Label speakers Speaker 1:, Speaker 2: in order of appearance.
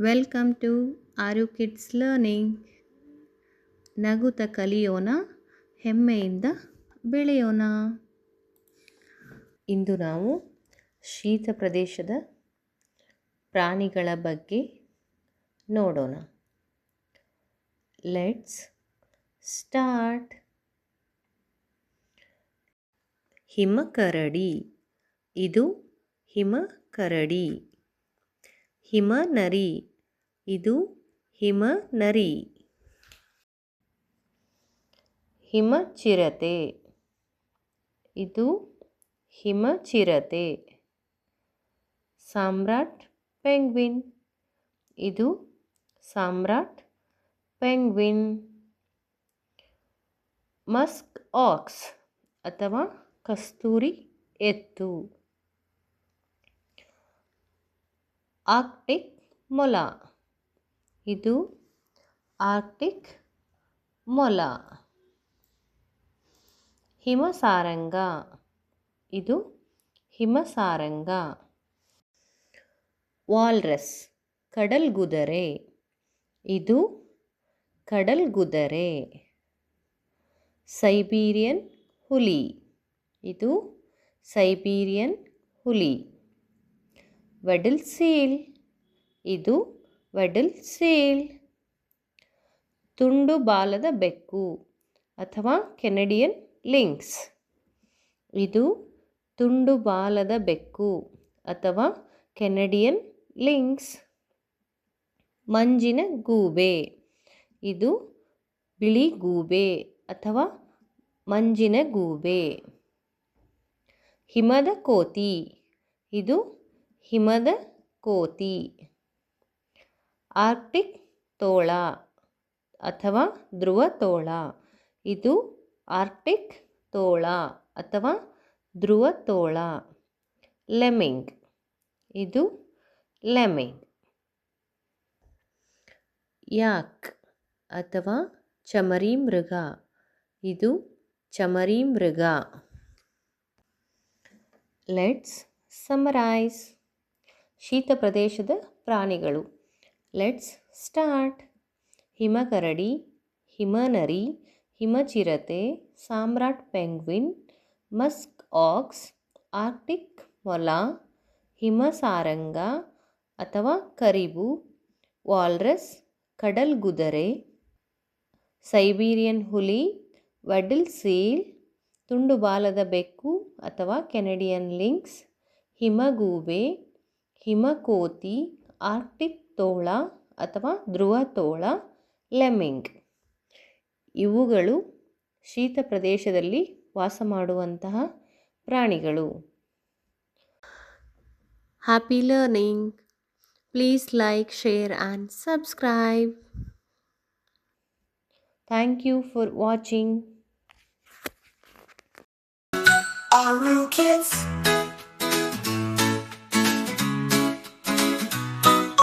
Speaker 1: Welcome to our kids learning ನಗುತ ಕಲಿಯೋಣ, ಹೆಮ್ಮೆಯಿಂದ ಬೆಳೆಯೋಣ. ಇಂದು ನಾವು ಶೀತ ಪ್ರದೇಶದ ಪ್ರಾಣಿಗಳ ಬಗ್ಗೆ ನೋಡೋಣ. ಲೆಟ್ಸ್ ಸ್ಟಾರ್ಟ್ ಹಿಮಕರಡಿ ಇದು ಹಿಮಕರಡಿ ಹಿಮನರಿ ಇದು ಹಿಮನರಿ ಹಿಮಚಿರತೆ ಇದು ಹಿಮಚಿರತೆ ಸಾಮ್ರಾಟ್ ಪೆಂಗ್ವಿನ್. ಇದು ಸಾಮ್ರಾಟ್ ಪೆಂಗ್ವಿನ್. ಮಸ್ಕ್ ಆಕ್ಸ್ ಅಥವಾ ಕಸ್ತೂರಿ ಎತ್ತು. ಆರ್ಕ್ಟಿಕ್ ಮೊಲ. ಇದು ಆರ್ಕ್ಟಿಕ್ ಮೊಲ. ಹಿಮಸಾರಂಗ. ಇದು ಹಿಮಸಾರಂಗ. ವಾಲ್ರಸ್. ಕಡಲ್ಗುದರೆ. ಇದು ಕಡಲ್ಗುದರೆ. ಸೈಬೀರಿಯನ್ ಹುಲಿ. ಇದು ಸೈಬೀರಿಯನ್ ಹುಲಿ. ವೆಡಲ್ ಸೇಲ್ ಇದು ವಡಲ್ ಸೇಲ್ ತುಂಡು ಬಾಲದ ಬೆಕ್ಕು ಅಥವಾ ಕೆನಡಿಯನ್ ಲಿಂಕ್ಸ್ ಇದು ತುಂಡು ಬಾಲದ ಬೆಕ್ಕು ಅಥವಾ ಕೆನಡಿಯನ್ ಲಿಂಕ್ಸ್ ಮಂಜಿನ ಗೂಬೆ ಇದು ಬಿಳಿ ಗೂಬೆ ಅಥವಾ ಮಂಜಿನ ಗೂಬೆ ಹಿಮದ ಕೋತಿ ಇದು ಹಿಮದ ಕೋತಿ. ಆರ್ಕ್ಟಿಕ್ ತೋಳ ಅಥವಾ ಧ್ರುವ ತೋಳ. ಇದು ಆರ್ಕ್ಟಿಕ್ ತೋಳ ಅಥವಾ ಧ್ರುವ ತೋಳ. ಲೆಮಿಂಗ್. ಇದು ಲೆಮಿಂಗ್. ಯಾಕ್ ಅಥವಾ ಚಮರಿ ಮೃಗ. ಇದು ಚಮರಿ ಮೃಗ. ಲೆಟ್ಸ್ ಸಮರೈಸ್ ಶೀತ ಪ್ರದೇಶದ ಪ್ರಾಣಿಗಳು. Let's start. ಹಿಮಕರಡಿ, ಹಿಮನರಿ, ಹಿಮಚಿರತೆ, ಸಾಮ್ರಾಟ್ ಪೆಂಗ್ವಿನ್, ಮಸ್ಕ್ ಆಕ್ಸ್ ಆರ್ಟಿಕ್ ಮೊಲ, ಹಿಮಸಾರಂಗ ಅಥವಾ ಕರಿಬು, ವಾಲ್ರಸ್, ಕಡಲ್ಗುದರೆ, ಸೈಬೀರಿಯನ್ ಹುಲಿ ವಡಲ್ ಸೀಲ್, ತುಂಡುಬಾಲದ ಬೆಕ್ಕು ಅಥವಾ ಕೆನಡಿಯನ್ ಲಿಂಕ್ಸ್, ಹಿಮಗೂಬೆ ಹಿಮಕೋತಿ ಆರ್ಕ್ಟಿಕ್ ತೋಳ ಅಥವಾ ಧ್ರುವ ತೋಳ ಲೆಮಿಂಗ್. ಇವುಗಳು ಶೀತ ಪ್ರದೇಶದಲ್ಲಿ ವಾಸ ಮಾಡುವಂತಹ ಪ್ರಾಣಿಗಳು. Happy learning please like share and subscribe thank you for watching
Speaker 2: Our Kids.